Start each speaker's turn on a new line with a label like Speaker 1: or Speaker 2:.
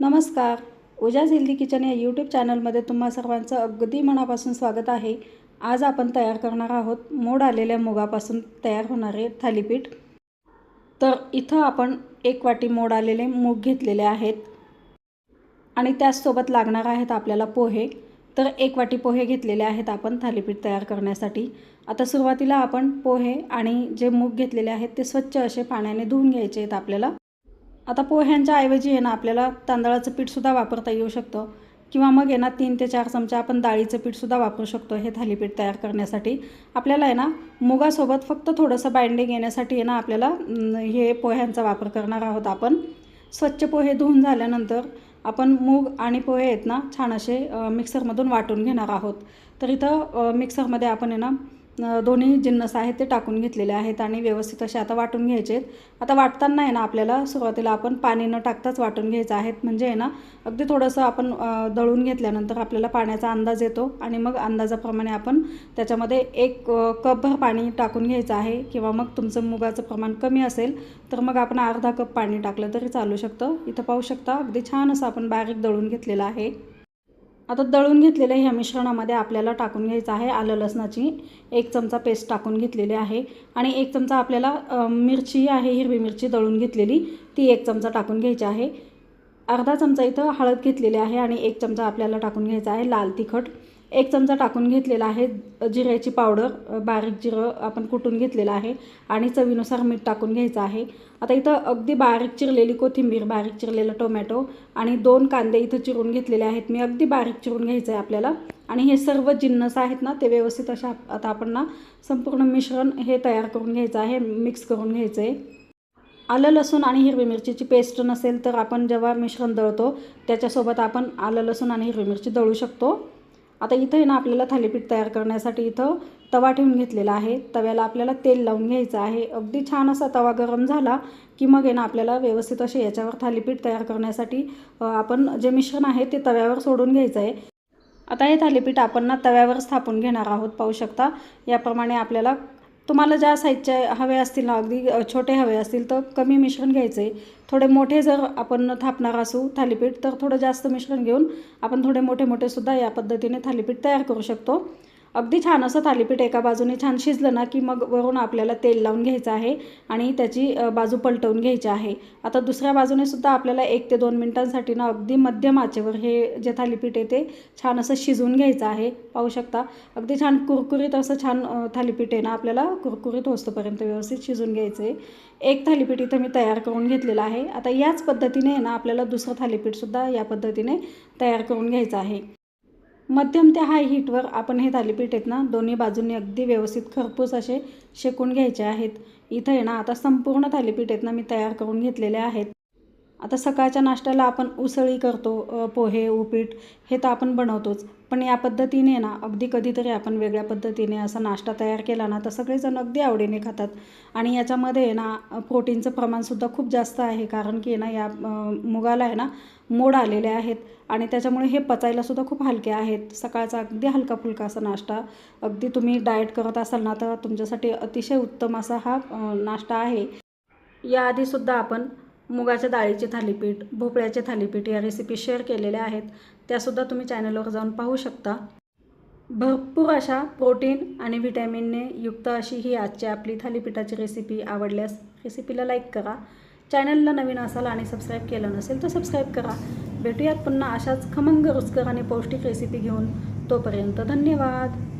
Speaker 1: नमस्कार. उजाज healthy kitchen या यूट्यूब चॅनलमध्ये तुम्हा सर्वांचं अगदी मनापासून स्वागत आहे. आज आपण तयार करणार आहोत मोड आलेल्या मुगापासून तयार होणारे थालीपीठ. तर इथं आपण एक वाटी मोड आलेले मूग घेतलेले आहेत. आणि त्याचसोबत लागणार आहेत आपल्याला पोहे. तर एक वाटी पोहे घेतलेले आहेत आपण थालीपीठ तयार करण्यासाठी. आता सुरुवातीला आपण पोहे आणि जे मूग घेतलेले आहेत ते स्वच्छ असे पाण्याने धुवून घ्यायचे आहेत आपल्याला. आता पोह्यांच्या ऐवजी आहे ना आपल्याला तांदळाचं पीठसुद्धा वापरता येऊ शकतं. किंवा मग आहे ना तीन ते चार चमचे आपण डाळीचं पीठसुद्धा वापरू शकतो हे थालीपीठ तयार करण्यासाठी. आपल्याला आहे ना मुगासोबत फक्त थोडंसं बाइंडिंग येण्यासाठी आहे ना आपल्याला हे पोह्यांचा वापर करणार आहोत आपण. स्वच्छ पोहे धुवून झाल्यानंतर आपण मूग आणि पोहे आहेत ना छान असे मिक्सरमधून वाटून घेणार आहोत. तर इथं मिक्सरमध्ये आपण आहे ना दोन्ही जिन्नस आहेत ते टाकून घेतलेले आहेत आणि व्यवस्थित असे आता वाटून घ्यायचे आहेत. आता वाटताना आहे ना आपल्याला सुरुवातीला आपण पाणी न टाकताच वाटून घ्यायचं आहेत. म्हणजे आहे ना अगदी थोडंसं आपण दळून घेतल्यानंतर आपल्याला पाण्याचा अंदाज येतो आणि मग अंदाजाप्रमाणे आपण त्याच्यामध्ये एक कपभर पाणी टाकून घ्यायचं आहे किंवा मग तुमचं मुगाचं प्रमाण कमी असेल तर मग आपण अर्धा कप पाणी टाकलं तरी चालू शकतं. इथं पाहू शकता अगदी छान असं आपण बारीक दळून घेतलेलं आहे. आता दळून घेतलेल्या ह्या मिश्रणामध्ये आपल्याला टाकून घ्यायचं आहे. आलं लसणाची एक चमचा पेस्ट टाकून घेतलेली आहे. आणि एक चमचा आपल्याला मिरची आहे हिरवी मिरची दळून घेतलेली ती एक चमचा टाकून घ्यायची आहे. अर्धा चमचा इथं हळद घेतलेली आहे आणि एक चमचा आपल्याला टाकून घ्यायचा आहे लाल तिखट. एक चमचा टाकून घेतलेला आहे जिऱ्याची पावडर बारीक जिरं आपण कुटून घेतलेलं आहे आणि चवीनुसार मीठ टाकून घ्यायचं आहे. आता इथं अगदी बारीक चिरलेली कोथिंबीर बारीक चिरलेलं टोमॅटो आणि दोन कांदे इथं चिरून घेतलेले आहेत. मी अगदी बारीक चिरून घ्यायचं आहे आपल्याला. आणि हे सर्व जिन्नस आहेत ना ते व्यवस्थित अशा आता आपण ना संपूर्ण मिश्रण हे तयार करून घ्यायचं आहे मिक्स करून घ्यायचं आहे आलं लसूण आणि हिरवी मिरचीची पेस्ट नसेल तर आपण जेव्हा मिश्रण दळतो त्याच्यासोबत आपण आलं लसूण आणि हिरवी मिरची दळू शकतो. आता इथं आहे ना आपल्याला थालीपीठ तयार करण्यासाठी इथं तवा ठेवून घेतलेला आहे. तव्याला आपल्याला तेल लावून घ्यायचं आहे. अगदी छान असा तवा गरम झाला की मग आहे ना आपल्याला व्यवस्थित असे याच्यावर थालीपीठ तयार करण्यासाठी आपण जे मिश्रण आहे ते तव्यावर सोडून घ्यायचं आहे. आता हे थालीपीठ आपण ना तव्यावरच स्थापून घेणार आहोत. पाहू शकता याप्रमाणे आपल्याला तुम्हाला ज्या साईजच्या हवे असतील ना अगदी छोटे हवे असतील तर कमी मिश्रण घ्यायचं. आहे थोडे मोठे जर आपण थापणार असू थालीपीठ तर थोडं जास्त मिश्रण घेऊन आपण थोडे मोठे मोठे सुद्धा या पद्धतीने थालीपीठ तयार करू शकतो. अगदी छान असं थालीपीठ एका बाजूने छान शिजलं ना की मग वरून आपल्याला तेल लावून घ्यायचं आहे आणि त्याची बाजू पलटवून घ्यायची आहे. आता दुसऱ्या बाजूने सुद्धा आपल्याला एक ते दोन मिनटांसाठी ना अगदी मध्यम आचेवर हे जे थालीपीठ आहे ते छान असं शिजवून घ्यायचं आहे. पाहू शकता अगदी छान कुरकुरीत असं छान थालीपीठ आहे ना आपल्याला कुरकुरीत होस्तोपर्यंत व्यवस्थित शिजून घ्यायचं आहे. एक थालीपीठ इथं मी तयार करून घेतलेलं आहे. आता याच पद्धतीने आहे ना आपल्याला दुसरं थालीपीठसुद्धा या पद्धतीने तयार करून घ्यायचं आहे. मध्यम ते हाय हीटवर आपण हे थालीपीठ आहेत ना दोन्ही बाजूंनी अगदी व्यवस्थित खरपूस असे शेकून घ्यायचे आहेत. इथं आहे ना आता संपूर्ण थालीपीठ आहेत ना मी तयार करून घेतलेले आहेत. आता सकाळच्या नाश्त्याला आपण उसळी करतो पोहे उपीट हे तर आपण बनवतोच. पण या पद्धतीने ना अगदी कधीतरी आपण वेगळ्या पद्धतीने असा नाश्ता तयार केला ना तर सगळेजण अगदी आवडीने खातात. आणि याच्यामध्ये आहे ना प्रोटीनचं प्रमाणसुद्धा खूप जास्त आहे. कारण की आहे ना या मुगाला आहे ना मोड आलेले आहेत. आणि त्याच्यामुळे हे पचायलासुद्धा खूप हलके आहेत. सकाळचा अगदी हलका फुलका असा नाश्ता. अगदी तुम्ही डाएट करत असाल ना तर तुमच्यासाठी अतिशय उत्तम असा हा नाश्ता आहे. याआधीसुद्धा आपण मुगाच्या डाळीचे थालीपीठ भोपळ्याचे थालीपीठ या रेसिपी शेअर केलेल्या आहेत. त्यासुद्धा तुम्ही चॅनलवर जाऊन पाहू शकता. भरपूर अशा प्रोटीन आणि व्हिटॅमिनने युक्त अशी ही आजची आपली थालीपीठाची रेसिपी आवडल्यास रेसिपीला लाईक करा. चॅनलला नवीन असाल आणि सबस्क्राईब केलं नसेल तर सबस्क्राईब करा. भेटूयात पुन्हा अशाच खमंग रुचकर आणि पौष्टिक रेसिपी घेऊन. तोपर्यंत धन्यवाद.